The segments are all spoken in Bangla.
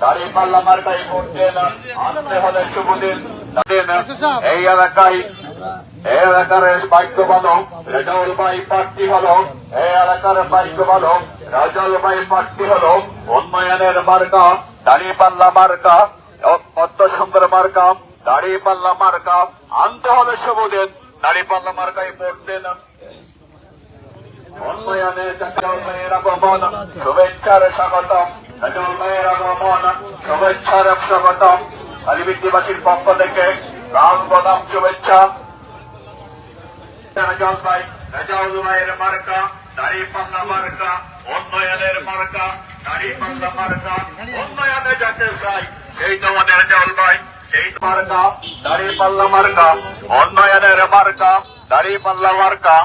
দাড়ি পাল্লা মার্কায় ভোট দিন আনতে হলে শুভ দিন। দিন এই এলাকায় এই এলাকার বাক্য বলো রেজাউল ভাই প্রার্থী হলো। এই এলাকার বাক্য বলো রাজাউল ভাই প্রার্থী হলো। উন্নয়নের মার্কা দাড়ি পাল্লা মার্কা অত্য সুন্দর মার্কা দাড়ি পাল্লা মার্কা। আনতে হলে শুভ দিন। দাড়ি পাল্লা মার্কায় ভোট দিন উন্নয়নে চাকরি আগমন। শুভেচ্ছার স্বাগতম। শুভেচ্ছার স্বাগতম আলিবিদ্যবাসীর পক্ষ থেকে রাম প্রদাম শুভেচ্ছা ভাইয়ের মার্কা দাড়ি পাল্লা মার্কা উন্নয়নের মার্কা দাড়ি পাল্লা মার্কা উন্নয়নে ভাই সেই মার্কা দাড়ি পাল্লা মার্কা উন্নয়নের মার্কা দাড়ি পাল্লা মার্কা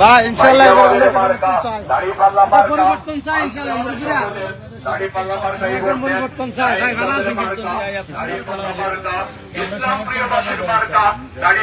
বা ইনশাল্লাহ পরিবর্তন চাই। ইনশাল্লাহ পরিবর্তন চাই ভাই ভালো আছেন দাড়ি